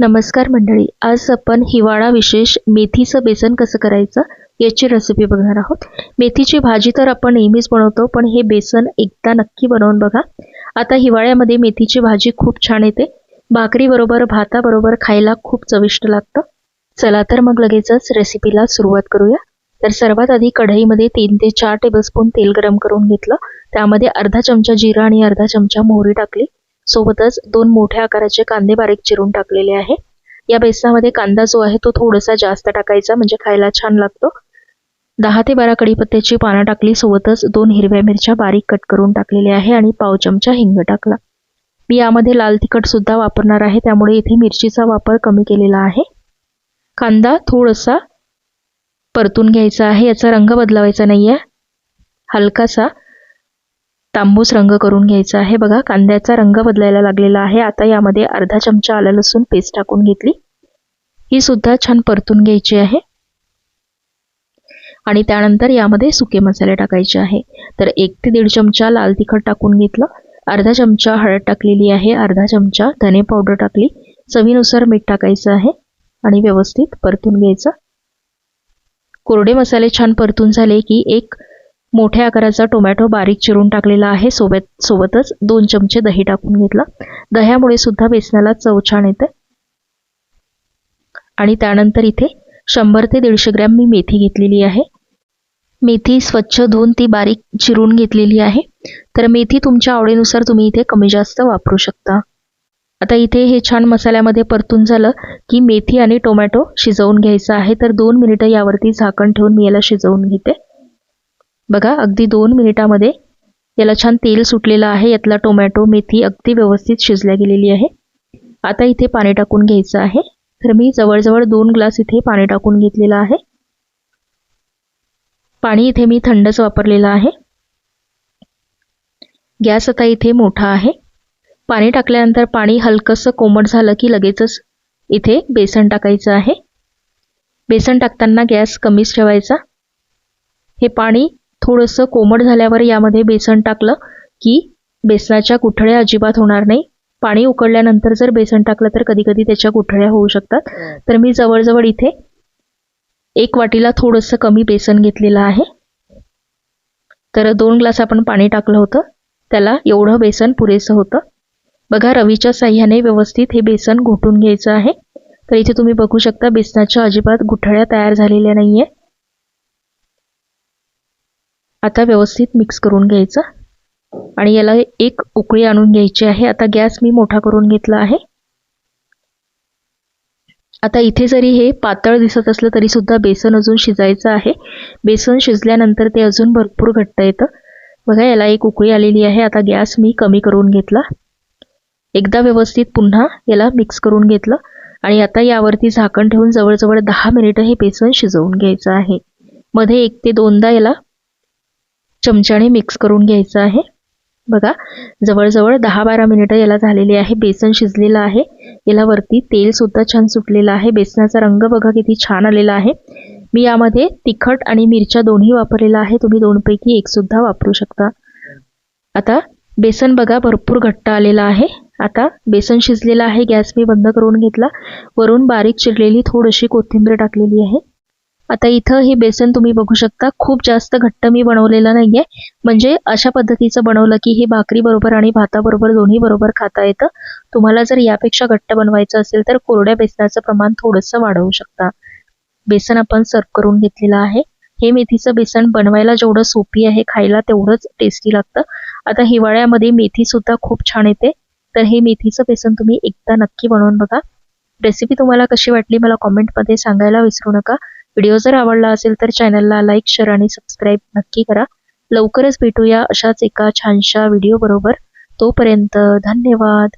नमस्कार मंडळी आज आपण हिवाळा विशेष मेथीचं बेसन कसं करायचं याची रेसिपी बघणार आहोत. मेथीची भाजी तर आपण नेहमीच बनवतो पण हे बेसन एकदा नक्की बनवून बघा. आता हिवाळ्यामध्ये मेथीची भाजी खूप छान येते. भाकरीबरोबर भाताबरोबर खायला खूप चविष्ट लागतं. चला तर मग लगेचच रेसिपीला सुरुवात करूया. तर सर्वात आधी कढईमध्ये तीन ते चार टेबलस्पून तेल गरम करून घेतलं. त्यामध्ये अर्धा चमचा जिरा आणि अर्धा चमचा मोहरी टाकली. सोबतच दोन मोठ्या आकाराचे कांदे बारीक चिरून टाकलेले आहे. या बेसनामध्ये कांदा जो आहे तो थोडासा जास्त टाकायचा म्हणजे खायला छान लागतो. दहा ते बारा कडीपत्त्याची पानं टाकली सोबतच दोन हिरव्या मिरच्या बारीक कट करून टाकलेल्या आहे आणि पाव चमचा हिंग टाकला. मी यामध्ये लाल तिखट सुद्धा वापरणार आहे त्यामुळे इथे मिरचीचा वापर कमी केलेला आहे. कांदा थोडासा परतून घ्यायचा आहे याचा रंग बदलावायचा नाही आहे हलकासा तांबूस रंग करून घ्यायचा आहे. बघा कांद्याचा रंग बदलायला लागलेला आहे. आता यामध्ये अर्धा चमचा आलं लसूण पेस्ट टाकून घेतली. ही सुद्धा छान परतून घ्यायची आहे. आणि त्यानंतर यामध्ये सुके मसाले टाकायचे आहे. तर एक ते दीड चमचा लाल तिखट टाकून घेतलं. अर्धा चमचा हळद टाकलेली आहे. अर्धा चमचा धने पावडर टाकली. चवीनुसार मीठ टाकायचं आहे. आणि व्यवस्थित परतून घ्यायचं. कोरडे मसाले छान परतून झाले की एक मोठ्या आकाराचा टोमॅटो बारीक चिरून टाकलेला आहे. सोबत सोबतच दोन चमचे दही टाकून घेतलं. दह्यामुळे सुद्धा बेसनाला चव छान येते. आणि त्यानंतर इथे शंभर ते दीडशे ग्रॅम मी मेथी घेतलेली आहे. मेथी स्वच्छ धुवून ती बारीक चिरून घेतलेली आहे. तर मेथी तुमच्या आवडीनुसार तुम्ही इथे कमी जास्त वापरू शकता. आता इथे हे छान मसाल्यामध्ये परतून झालं की मेथी आणि टोमॅटो शिजवून घ्यायचं आहे. तर दोन मिनिटं यावरती झाकण ठेवून मी याला शिजवून घेते. बघा अगदी दोन मिनिटामध्ये याला छान तेल सुटलेलं आहे. यातला टोमॅटो मेथी अगदी व्यवस्थित शिजल्या गेलेली आहे. आता इथे पाणी टाकून घ्यायचं आहे. तर मी जवळजवळ दोन ग्लास इथे पाणी टाकून घेतलेलं आहे. पाणी इथे मी थंडच वापरलेलं आहे. गॅस आता इथे मोठा आहे. पाणी टाकल्यानंतर पाणी हलकंसं कोमट झालं की लगेचच इथे बेसन टाकायचं आहे. बेसन टाकताना गॅस कमीच ठेवायचा. हे पाणी थोडंसं कोमट झाल्यावर यामध्ये बेसन टाकलं की बेसनाच्या गुठळ्या अजिबात होणार नाही. पाणी उकळल्यानंतर जर बेसन टाकलं तर कधी कधी त्याच्या गुठळ्या होऊ शकतात. तर मी जवळजवळ इथे एक वाटीला थोडंसं कमी बेसन घेतलेलं आहे. तर दोन ग्लास आपण पाणी टाकलं होतं. त्याला एवढं बेसन पुरेसं होतं. बघा रवीच्या साह्याने व्यवस्थित हे बेसन घोटून घ्यायचं आहे. तर इथे तुम्ही बघू शकता बेसनाच्या अजिबात गुठळ्या तयार झालेल्या नाही आहे आता व्यवस्थित मिक्स करून घ्यायचं. आणि याला एक उकळी आणून घ्यायची आहे. आता गॅस मी मोठा करून घेतला आहे. आता इथे जरी हे पातळ दिसत असलं तरी सुद्धा बेसन अजून शिजायचं आहे. बेसन शिजल्यानंतर ते अजून भरपूर घट्ट येतं. बघा याला एक उकळी आलेली आहे. आता गॅस मी कमी करून घेतला. एकदा व्यवस्थित पुन्हा याला मिक्स करून घेतलं. आणि आता यावरती झाकण ठेवून जवळजवळ दहा मिनिटं हे बेसन शिजवून घ्यायचं आहे. मध्ये एक ते दोनदा याला चमच्याने मिक्स करून घ्यायचं आहे. बघा जवळजवळ दहा बारा मिनिटं याला झालेली आहे. बेसन शिजलेलं आहे. याला वरती तेलसुद्धा छान सुटलेलं आहे. बेसनाचा रंग बघा किती छान आलेला आहे. मी यामध्ये तिखट आणि मिरच्या दोन्ही वापरलेला आहे. तुम्ही दोनपैकी एकसुद्धा वापरू शकता. आता बेसन बघा भरपूर घट्ट आलेला आहे. आता बेसन शिजलेलं आहे. गॅस मी बंद करून घेतला. वरून बारीक चिरलेली थोडीशी कोथिंबीर टाकलेली आहे. आता इथं हे बेसन तुम्ही बघू शकता खूप जास्त घट्ट मी बनवलेलं नाही आहे म्हणजे अशा पद्धतीचं बनवलं की हे भाकरी बरोबर आणि भाताबरोबर दोन्ही बरोबर खाता येतं. तुम्हाला जर यापेक्षा घट्ट बनवायचं असेल तर कोरड्या बेसनाचं प्रमाण थोडंसं वाढवू शकता. बेसन आपण सर्व करून घेतलेलं आहे. हे मेथीचं बेसन बनवायला जेवढं सोपी आहे खायला तेवढंच टेस्टी लागतं. आता हिवाळ्यामध्ये मेथी सुद्धा खूप छान येते. तर हे मेथीचं बेसन तुम्ही एकदा नक्की बनवून बघा. रेसिपी तुम्हाला कशी वाटली मला कॉमेंटमध्ये सांगायला विसरू नका. व्हिडिओ जर आवडला असेल तर चॅनलला लाईक शेअर आणि सबस्क्राईब नक्की करा. लवकरच भेटूया अशाच एका छानशा व्हिडिओ बरोबर तोपर्यंत धन्यवाद.